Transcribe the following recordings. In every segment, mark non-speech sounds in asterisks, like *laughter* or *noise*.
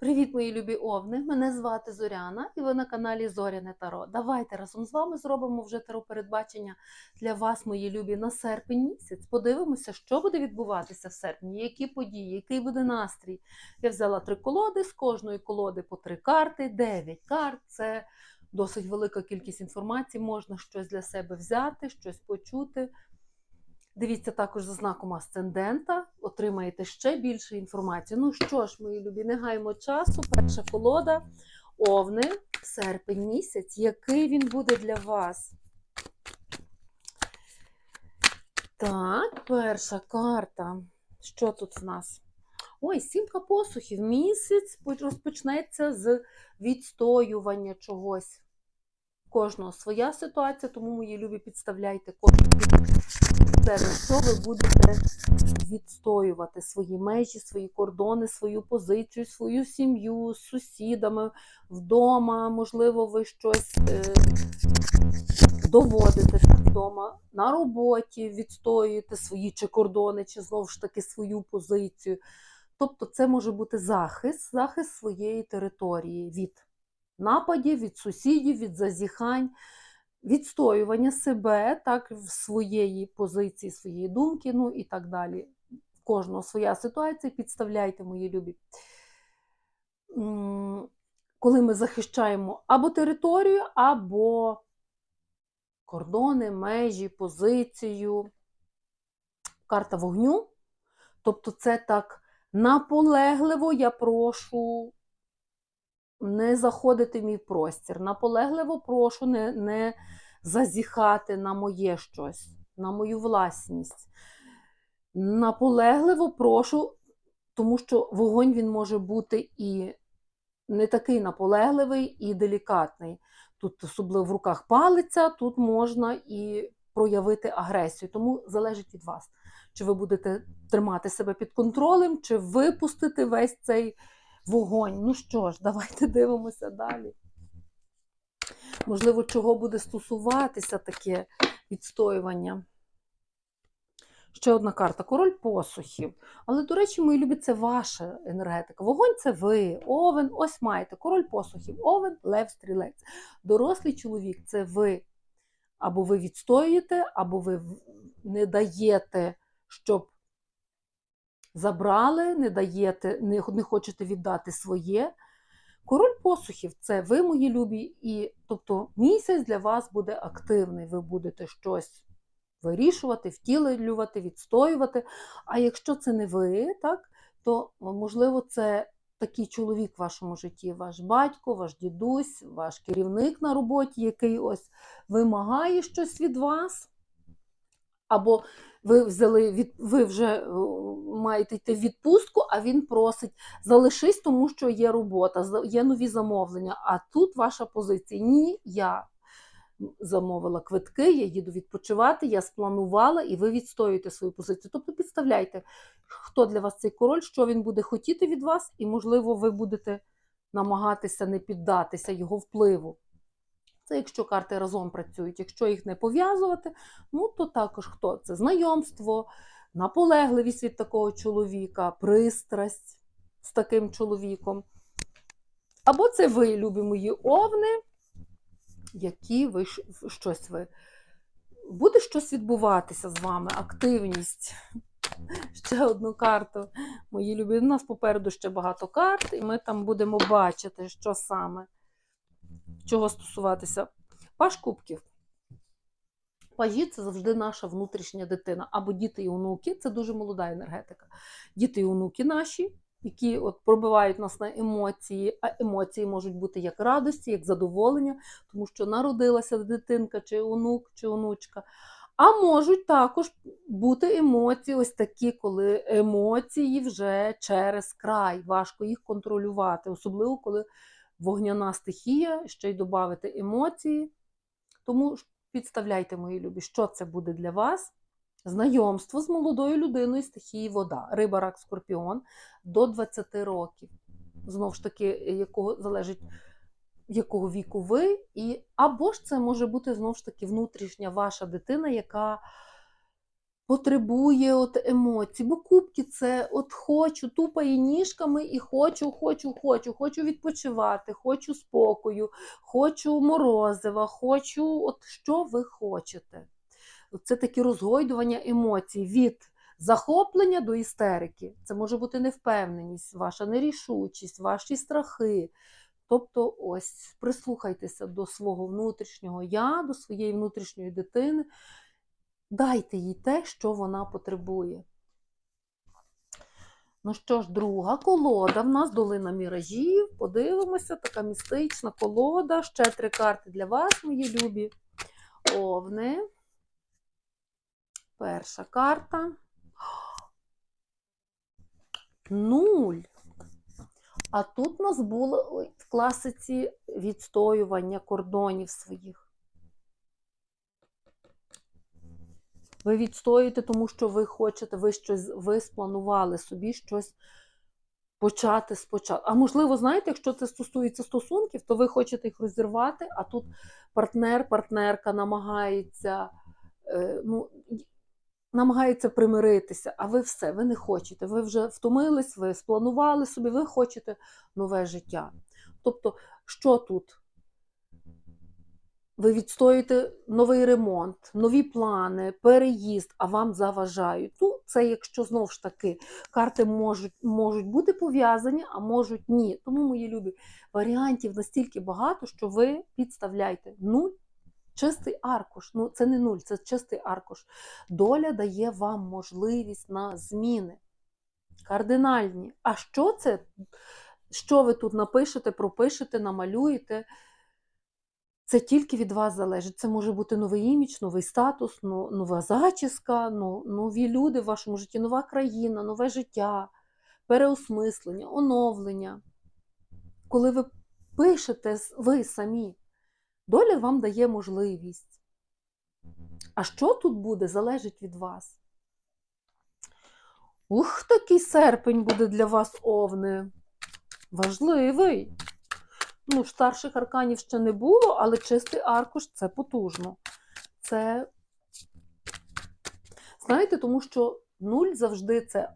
Привіт, мої любі овни! Мене звати Зоряна, і ви на каналі Зоряне Таро. Давайте разом з вами зробимо вже таро передбачення для вас, мої любі, на серпень місяць. Подивимося, що буде відбуватися в серпні, які події, який буде настрій. Я взяла три колоди, з кожної колоди по три карти, дев'ять карт. Це досить велика кількість інформації. Можна щось для себе взяти, щось почути. Дивіться також за знаком асцендента, отримаєте ще більше інформації. Ну що ж, мої любі, не гаємо часу. Перша колода Овни, серпень місяць. Який він буде для вас? Так, перша карта. Що тут в нас? Ой, сімка посухів. Місяць розпочнеться з відстоювання чогось. Кожного своя ситуація, тому мої любі підставляйте кожен те, що ви будете відстоювати свої межі, свої кордони, свою позицію, свою сім'ю з сусідами вдома. Можливо, ви щось е, доводите вдома на роботі, відстоюєте свої чи кордони, чи знову ж таки свою позицію. Тобто, це може бути захист, захист своєї території від нападів, від сусідів, від зазіхань відстоювання себе, так, в своєї позиції, своєї думки, ну і так далі. В кожного своя ситуація, підставляйте, мої любі. Коли ми захищаємо або територію, або кордони, межі, позицію, карта вогню. Тобто, це так наполегливо я прошу не заходити в мій простір. Наполегливо прошу не не зазіхати на моє щось, на мою власність. Наполегливо прошу, тому що вогонь він може бути і не такий наполегливий, і делікатний. Тут, особливо в руках палиця, тут можна і проявити агресію. Тому залежить від вас, чи ви будете тримати себе під контролем, чи випустити весь цей вогонь. Ну що ж, давайте *laughs* дивимося далі. Можливо, чого буде стосуватися таке відстоювання. Ще одна карта король посухів. Але, до речі, мої любі, це ваша енергетика. Вогонь це ви, овен, ось маєте. Король посухів, овен, лев, стрілець. Дорослий чоловік це ви. Або ви відстоюєте, або ви не даєте, щоб забрали, не даєте, не, не хочете віддати своє. Король посухів це ви, мої любі, і тобто місяць для вас буде активний. Ви будете щось вирішувати, втілювати, відстоювати. А якщо це не ви, так, то можливо це такий чоловік в вашому житті, ваш батько, ваш дідусь, ваш керівник на роботі, який ось вимагає щось від вас. Або ви взяли від ви вже е, маєте йти в відпустку, а він просить залишись, тому що є робота, є нові замовлення. А тут ваша позиція. Ні, я замовила квитки, я їду відпочивати, я спланувала, і ви відстоюєте свою позицію. Тобто підставляйте, хто для вас цей король, що він буде хотіти від вас, і, можливо, ви будете намагатися не піддатися його впливу. Це якщо карти разом працюють. Якщо їх не пов'язувати, ну то також хто? Це знайомство, наполегливість від такого чоловіка, пристрасть з таким чоловіком. Або це ви, любі мої овни, які ви щось ви. Буде щось відбуватися з вами, активність. *laughs* Ще одну карту. Мої любі. У нас попереду ще багато карт, і ми там будемо бачити, що саме чого стосуватися? Паш кубків. Пажі це завжди наша внутрішня дитина. Або діти і онуки це дуже молода енергетика. Діти і онуки наші, які от пробивають нас на емоції, а емоції можуть бути як радості, як задоволення, тому що народилася дитинка, чи онук, чи онучка. А можуть також бути емоції, ось такі, коли емоції вже через край, важко їх контролювати, особливо коли вогняна стихія, ще й додати емоції. Тому підставляйте, мої любі, що це буде для вас. Знайомство з молодою людиною стихії вода, риба, рак, скорпіон до 20 років. Знову ж таки, якого залежить, якого віку ви, і або ж це може бути знову ж таки внутрішня ваша дитина, яка потребує от емоцій. Бо кубки це от хочу, тупає ніжками і хочу, хочу, хочу, хочу відпочивати, хочу спокою, хочу морозива, хочу, от що ви хочете. Це такі розгойдування емоцій від захоплення до істерики. Це може бути невпевненість, ваша нерішучість, ваші страхи. Тобто, ось прислухайтеся до свого внутрішнього я, до своєї внутрішньої дитини. Дайте їй те, що вона потребує. Ну що ж, друга колода. В нас долина міражів. Подивимося, така містична колода. Ще три карти для вас, мої любі. Овни. Перша карта. Нуль. А тут у нас було в класиці відстоювання кордонів своїх. Ви відстоюєте, тому що ви хочете, ви щось ви спланували собі щось почати спочатку. А можливо, знаєте, якщо це стосується стосунків, то ви хочете їх розірвати, а тут партнер, партнерка намагається, е, ну, намагається примиритися, а ви все, ви не хочете. Ви вже втомились, ви спланували собі, ви хочете нове життя. Тобто, що тут? Ви відстоюєте новий ремонт, нові плани, переїзд, а вам заважають. Ну, це якщо знову ж таки карти можуть можуть бути пов'язані, а можуть ні. Тому, мої любі, варіантів настільки багато, що ви підставляєте нуль, чистий аркуш. Ну, це не нуль, це чистий аркуш. Доля дає вам можливість на зміни. Кардинальні. А що це? Що ви тут напишете, пропишете, намалюєте? Це тільки від вас залежить. Це може бути новий імідж, новий статус, нова зачіска, нові люди в вашому житті, нова країна, нове життя, переосмислення, оновлення. Коли ви пишете ви самі, доля вам дає можливість. А що тут буде, залежить від вас. Ух, такий серпень буде для вас овни. Важливий. Ну, старших арканів ще не було, але чистий аркуш це потужно. Це, знаєте, тому що нуль завжди це,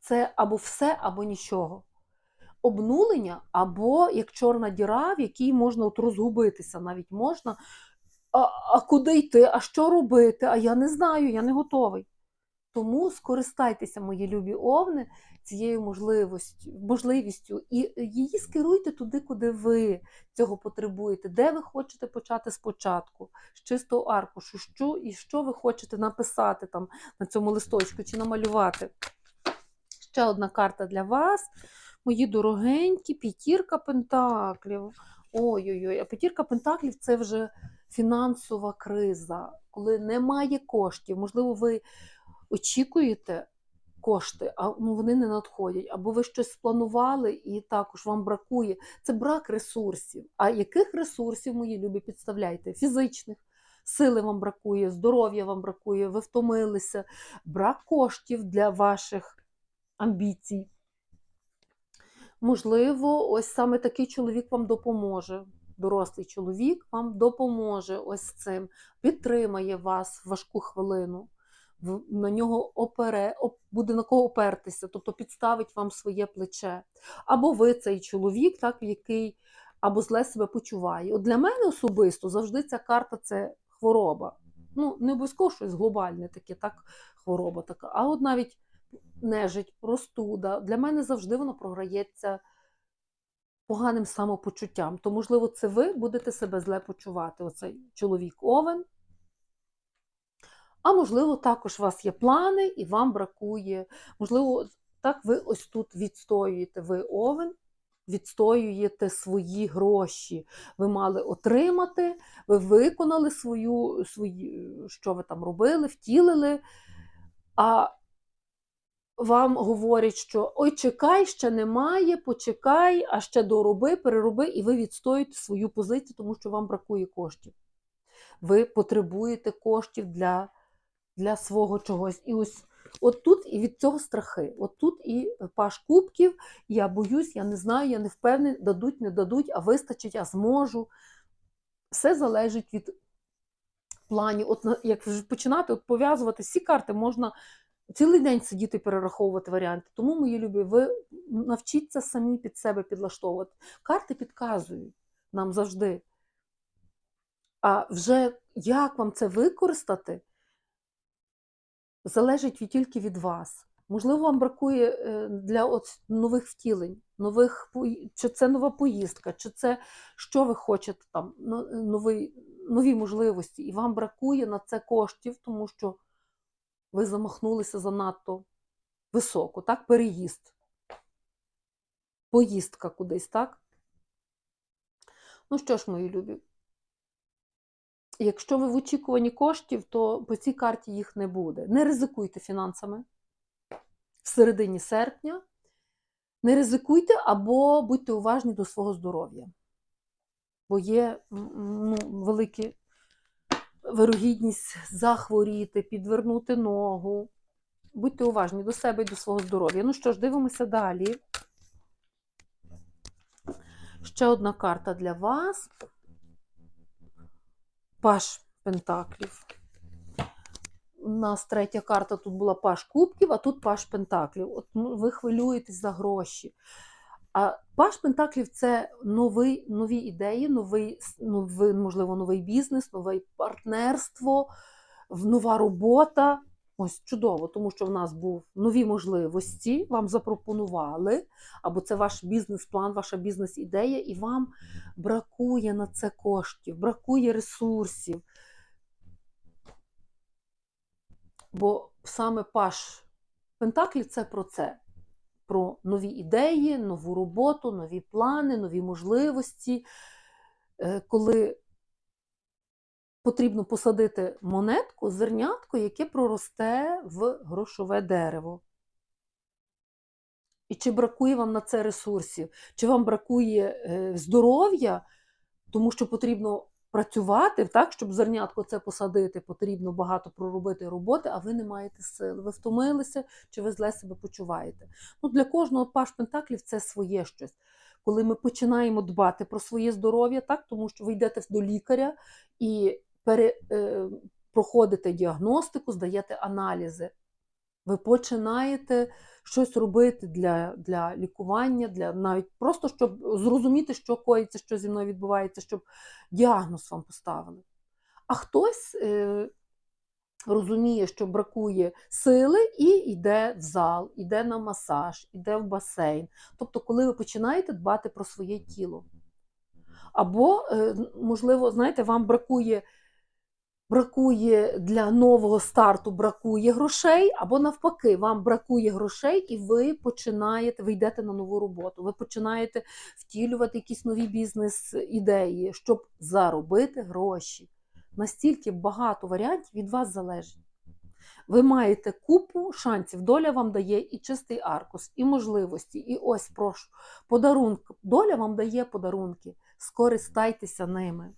це або все, або нічого. Обнулення, або як чорна діра, в якій можна от розгубитися, навіть можна. А, а куди йти? А що робити? А я не знаю, я не готовий. Тому скористайтеся, мої любі овни, цією можливістю, можливістю і її скеруйте туди, куди ви цього потребуєте, де ви хочете почати спочатку, з чистого аркушу, що і що ви хочете написати там на цьому листочку чи намалювати. Ще одна карта для вас. Мої дорогенькі, п'ятірка пентаклів. Ой-ой-ой, а п'ятірка пентаклів це вже фінансова криза, коли немає коштів. Можливо, ви очікуєте кошти, а ну, вони не надходять, або ви щось спланували і також вам бракує. Це брак ресурсів. А яких ресурсів, мої любі, підставляйте? Фізичних. Сили вам бракує, здоров'я вам бракує, ви втомилися, брак коштів для ваших амбіцій. Можливо, ось саме такий чоловік вам допоможе. Дорослий чоловік вам допоможе ось цим, підтримає вас в важку хвилину на нього опере, буде на кого опертися, тобто підставить вам своє плече. Або ви цей чоловік, так, який або зле себе почуває. От Для мене особисто завжди ця карта це хвороба. Ну, Не обов'язково щось глобальне таке, так, хвороба така. А от навіть нежить, простуда. Для мене завжди воно програється поганим самопочуттям. То, можливо, це ви будете себе зле почувати. Оцей чоловік Овен. А можливо, також у вас є плани і вам бракує. Можливо, так ви ось тут відстоюєте ви овен, відстоюєте свої гроші. Ви мали отримати, ви виконали свою, свої, що ви там робили, втілили. А вам говорять, що ой, чекай, ще немає, почекай, а ще дороби, перероби, і ви відстоїте свою позицію, тому що вам бракує коштів. Ви потребуєте коштів для для свого чогось. І ось от тут і від цього страхи. От тут і паш кубків, я боюсь, я не знаю, я не впевнений, дадуть, не дадуть, а вистачить, а зможу. Все залежить від плані, от як починати от пов'язувати всі карти, можна цілий день сидіти перераховувати варіанти. Тому, мої любі, ви навчіться самі під себе підлаштовувати. Карти підказують нам завжди. А вже як вам це використати, залежить тільки від вас. Можливо, вам бракує е, для нових втілень, нових чи це нова поїздка, чи це що ви хочете там, но- новий, нові можливості, і вам бракує на це коштів, тому що ви замахнулися занадто високо, так? Переїзд. Поїздка кудись, так? Ну що ж, мої любі, якщо ви в очікуванні коштів, то по цій карті їх не буде. Не ризикуйте фінансами в середині серпня. Не ризикуйте або будьте уважні до свого здоров'я. Бо є ну, велика вирогідність захворіти, підвернути ногу. Будьте уважні до себе і до свого здоров'я. Ну що ж, дивимося далі. Ще одна карта для вас. Паш Пентаклів. У нас третя карта тут була Паш Кубків, а тут Паш Пентаклів. От ви хвилюєтесь за гроші. А Паш Пентаклів це новий, нові ідеї, новий, новий, можливо, новий бізнес, нове партнерство, нова робота. Ось чудово, тому що в нас був нові можливості, вам запропонували, або це ваш бізнес-план, ваша бізнес-ідея, і вам бракує на це коштів, бракує ресурсів. Бо саме Паш Пентаклі це про це. Про нові ідеї, нову роботу, нові плани, нові можливості. Е, Коли потрібно посадити монетку, зернятко, яке проросте в грошове дерево. І чи бракує вам на це ресурсів, чи вам бракує е, здоров'я, тому що потрібно працювати, так, щоб зернятко це посадити, потрібно багато проробити роботи, а ви не маєте сил. Ви втомилися, чи ви зле себе почуваєте. Ну, для кожного паш пентаклів це своє щось. Коли ми починаємо дбати про своє здоров'я, так, тому що ви йдете до лікаря і пере, е, проходите діагностику, здаєте аналізи. Ви починаєте щось робити для, для лікування, для навіть просто щоб зрозуміти, що коїться, що зі мною відбувається, щоб діагноз вам поставили. А хтось е, розуміє, що бракує сили, і йде в зал, йде на масаж, йде в басейн. Тобто, коли ви починаєте дбати про своє тіло. Або, е, можливо, знаєте, вам бракує бракує для нового старту бракує грошей, або навпаки, вам бракує грошей, і ви починаєте, ви йдете на нову роботу, ви починаєте втілювати якісь нові бізнес-ідеї, щоб заробити гроші. Настільки багато варіантів від вас залежить. Ви маєте купу шансів. Доля вам дає і чистий аркус, і можливості. І ось прошу, подарунок. Доля вам дає подарунки. Скористайтеся ними.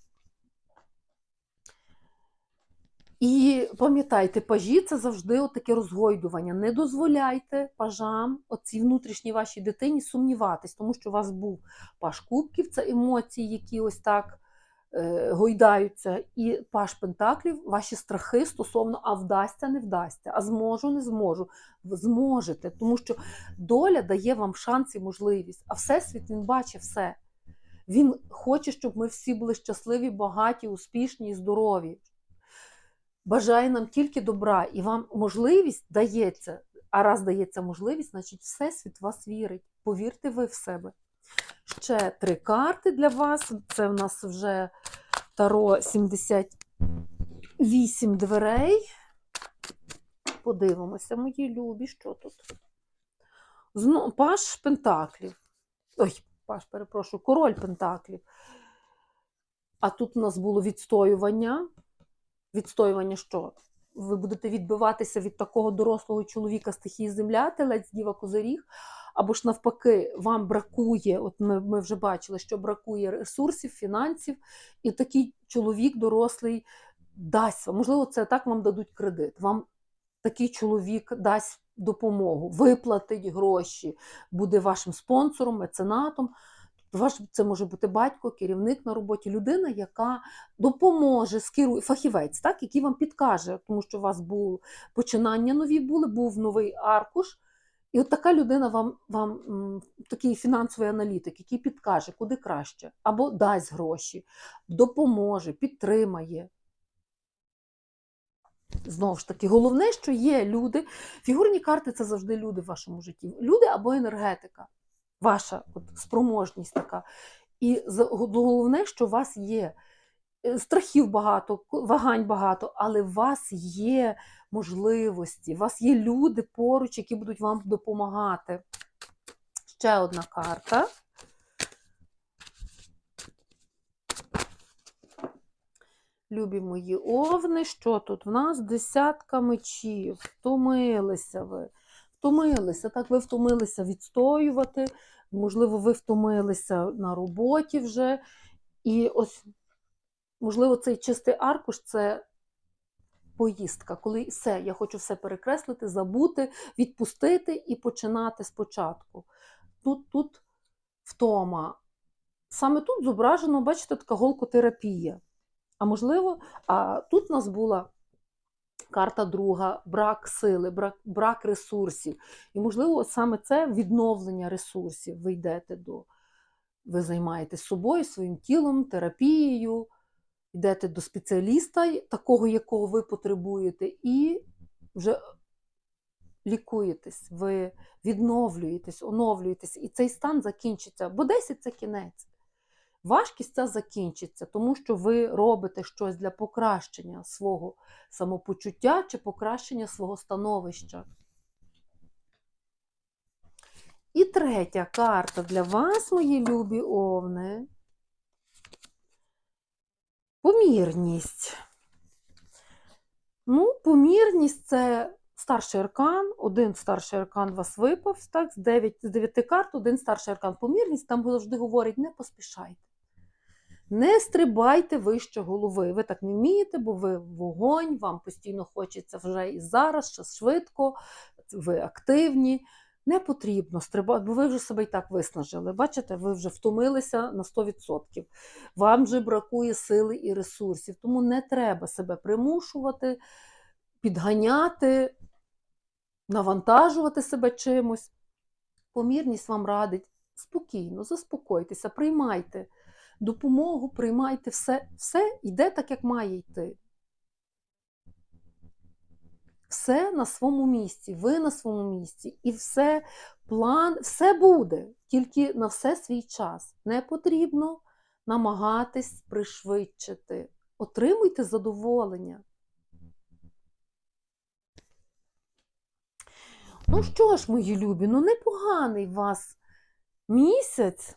І пам'ятайте, пажі це завжди таке розгойдування. Не дозволяйте пажам, оцій внутрішній вашій дитині, сумніватись, тому що у вас був паш кубків, це емоції, які ось так е, гойдаються, і паш пентаклів, ваші страхи стосовно а вдасться, не вдасться, а зможу, не зможу. Зможете, тому що доля дає вам шанс і можливість, а всесвіт він бачить все. Він хоче, щоб ми всі були щасливі, багаті, успішні і здорові бажає нам тільки добра, і вам можливість дається, а раз дається можливість, значить Всесвіт вас вірить. Повірте ви в себе. Ще три карти для вас. Це в нас вже Таро 78 дверей. Подивимося, мої любі, що тут? Зно... Паш Пентаклів. Ой, Паш, перепрошую, король Пентаклів. А тут у нас було відстоювання. Відстоювання що? Ви будете відбиватися від такого дорослого чоловіка стихії земля, телець, діва, козиріг, або ж навпаки, вам бракує, от ми, ми вже бачили, що бракує ресурсів, фінансів, і такий чоловік дорослий дасть вам, можливо, це так вам дадуть кредит. Вам такий чоловік дасть допомогу, виплатить гроші, буде вашим спонсором, меценатом. Ваш це може бути батько, керівник на роботі, людина, яка допоможе, скерує, фахівець, так, який вам підкаже, тому що у вас був починання нові були, був новий аркуш. І от така людина вам, вам такий фінансовий аналітик, який підкаже, куди краще, або дасть гроші, допоможе, підтримає. Знову ж таки, головне, що є люди. Фігурні карти це завжди люди в вашому житті. Люди або енергетика, ваша от, спроможність така. І головне, що у вас є е, страхів багато, вагань багато, але у вас є можливості, у вас є люди поруч, які будуть вам допомагати. Ще одна карта. Любі мої овни, що тут? В нас десятка мечів. Втомилися ви. Втомилися. Так, ви втомилися відстоювати. Можливо, ви втомилися на роботі вже. І ось, можливо, цей чистий аркуш це поїздка, коли все, я хочу все перекреслити, забути, відпустити і починати спочатку. Тут, тут втома. Саме тут зображено, бачите, така голкотерапія. А можливо, а тут у нас була карта друга, брак сили, брак, брак ресурсів. І, можливо, саме це відновлення ресурсів. Ви йдете до, ви займаєтесь собою, своїм тілом, терапією, йдете до спеціаліста, такого, якого ви потребуєте, і вже лікуєтесь, ви відновлюєтесь, оновлюєтесь, і цей стан закінчиться, бо 10 це кінець. Важкість ця закінчиться, тому що ви робите щось для покращення свого самопочуття чи покращення свого становища. І третя карта для вас, мої любі овни. Помірність. Ну, помірність це старший аркан, один старший аркан у вас випав, так, з 9, з 9 карт, один старший аркан. Помірність там завжди говорить, не поспішайте. Не стрибайте вище голови. Ви так не вмієте, бо ви вогонь, вам постійно хочеться вже і зараз, ще швидко, ви активні. Не потрібно стрибати, бо ви вже себе і так виснажили. Бачите, ви вже втомилися на 100%. Вам вже бракує сили і ресурсів, тому не треба себе примушувати, підганяти, навантажувати себе чимось. Помірність вам радить спокійно, заспокойтеся, приймайте допомогу, приймайте все, все йде так, як має йти. Все на своєму місці, ви на своєму місці, і все, план, все буде, тільки на все свій час. Не потрібно намагатись пришвидшити. Отримуйте задоволення. Ну що ж, мої любі, ну непоганий вас місяць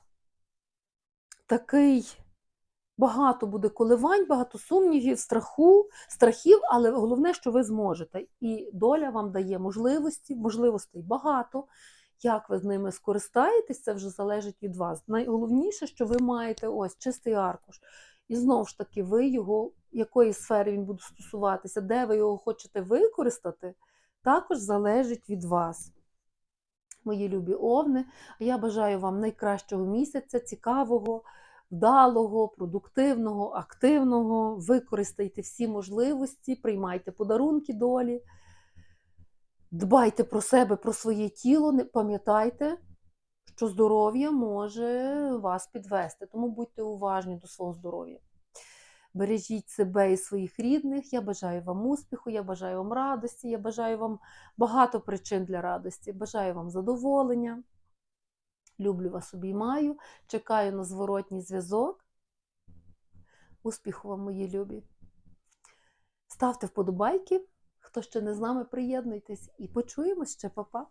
такий багато буде коливань, багато сумнівів, страху, страхів, але головне, що ви зможете. І доля вам дає можливості, можливостей багато. Як ви з ними скористаєтесь, це вже залежить від вас. Найголовніше, що ви маєте ось чистий аркуш. І знову ж таки, ви його, якої сфери він буде стосуватися, де ви його хочете використати, також залежить від вас. Мої любі овни. Я бажаю вам найкращого місяця, цікавого, вдалого, продуктивного, активного. Використайте всі можливості, приймайте подарунки долі, дбайте про себе, про своє тіло, не пам'ятайте, що здоров'я може вас підвести, тому будьте уважні до свого здоров'я. Бережіть себе і своїх рідних. Я бажаю вам успіху, я бажаю вам радості, я бажаю вам багато причин для радості. Бажаю вам задоволення. Люблю вас, обіймаю. Чекаю на зворотній зв'язок. Успіху вам, мої любі. Ставте вподобайки. Хто ще не з нами, приєднуйтесь і почуємось ще, Па-па.